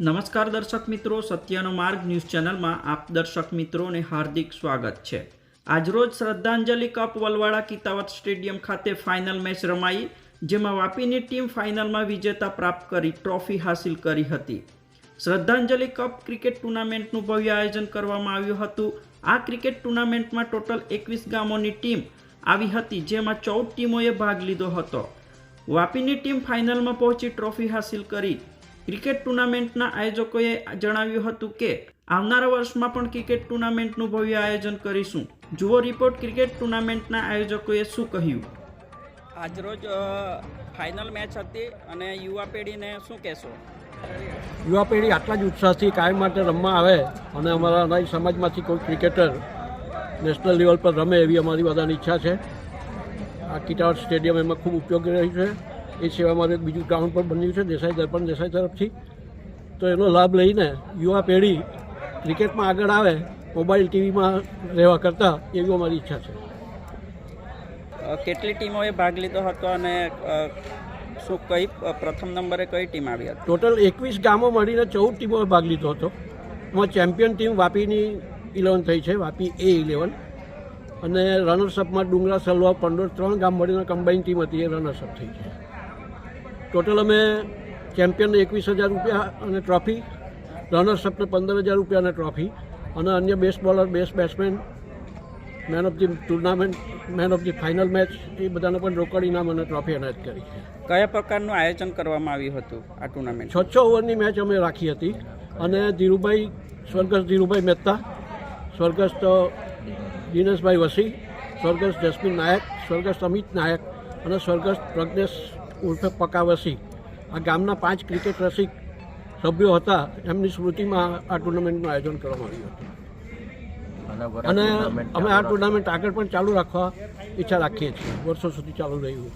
નમસ્કાર દર્શક મિત્રો, સત્યનો માર્ગ ન્યૂઝ ચેનલમાં આપ દર્શક મિત્રોને હાર્દિક સ્વાગત છે. આજરોજ શ્રદ્ધાંજલિ કપ વલવાડા કિતાવત સ્ટેડિયમ ખાતે ફાઇનલ મેચ રમાઈ, જેમાં વાપીની ટીમ ફાઇનલમાં વિજેતા પ્રાપ્ત કરી ટ્રોફી હાંસિલ કરી હતી. શ્રદ્ધાંજલિ કપ ક્રિકેટ ટુર્નામેન્ટનું ભવ્ય આયોજન કરવામાં આવ્યું હતું. આ ક્રિકેટ ટુર્નામેન્ટમાં ટોટલ એકવીસ ગામોની ટીમ આવી હતી, જેમાં ચૌદ ટીમોએ ભાગ લીધો હતો. વાપીની ટીમ ફાઇનલમાં પહોંચી ટ્રોફી હાંસિલ કરી. ક્રિકેટ ટુર્નામેન્ટના આયોજકોએ જણાવ્યું હતું કે, આવનારા વર્ષમાં પણ ક્રિકેટ ટુર્નામેન્ટનું ભવ્ય આયોજન કરીશું. જુઓ રિપોર્ટ ક્રિકેટ ટુર્નામેન્ટના આયોજકોએ શું કહ્યું? આજરોજ ફાઇનલ મેચ હતી અને યુવા પેઢીને શું કહેશો? યુવા પેઢી આટલા જ ઉત્સાહથી કાયમ માટે રમવા આવે અને અમારા અનાજ સમાજમાંથી કોઈ ક્રિકેટર નેશનલ લેવલ પર રમે એવી અમારી બધાની ઈચ્છા છે. આ કિટાવર સ્ટેડિયમ એમાં ખૂબ ઉપયોગી રહ્યું છે. એ સિવાય અમારું બીજું ગ્રાઉન્ડ પણ બન્યું છે, દેસાઈ દર્પણ દેસાઈ તરફથી. તો એનો લાભ લઈને યુવા પેઢી ક્રિકેટમાં આગળ આવે, મોબાઈલ ટીવીમાં રહેવા કરતાં એવી અમારી ઈચ્છા છે. કેટલી ટીમોએ ભાગ લીધો હતો અને શું કઈ પ્રથમ નંબરે કઈ ટીમ આવી હતી? ટોટલ એકવીસ ગામો મળીને ચૌદ ટીમોએ ભાગ લીધો હતો. એમાં ચેમ્પિયન ટીમ વાપીની ઇલેવન થઈ છે, વાપી એ ઇલેવન અને રનર્સઅપમાં ડુંગરા, સલવા, પંડોર ત્રણ ગામ મળીને કમ્બાઈન ટીમ હતી, એ રનર્સઅપ થઈ છે. ટોટલ અમે ચેમ્પિયનને એકવીસ હજાર રૂપિયા અને ટ્રોફી રનર્સઅપને પંદર હજાર રૂપિયા અને ટ્રોફી અને અન્ય best bowler best batsman man of the tournament man of the final match એ બધાને પણ રોકડ ઇનામ અને ટ્રોફી એનાયત કરી. છે કયા પ્રકારનું આયોજન કરવામાં આવ્યું હતું આ ટુર્નામેન્ટ છ છ ઓવરની મેચ અમે રાખી હતી. અને ધીરુભાઈ સ્વર્ગસ્થ ધીરુભાઈ મહેતા સ્વર્ગસ્થ દિનેશભાઈ વસી સ્વર્ગસ્થ જસ્મીન નાયક સ્વર્ગસ્થ અમિત નાયક અને સ્વર્ગસ્થ પ્રજ્ઞેશ ઉર્ફે પકા વસી. આ ગામના પાંચ ક્રિકેટ રસિક સભ્યો હતા. એમની સ્મૃતિમાં આ ટુર્નામેન્ટનું આયોજન કરવામાં આવ્યું હતું. અને અમે આ ટુર્નામેન્ટ આગળ પણ ચાલુ રાખવા ઈચ્છા રાખીએ છીએ. વર્ષો સુધી ચાલુ રહ્યું.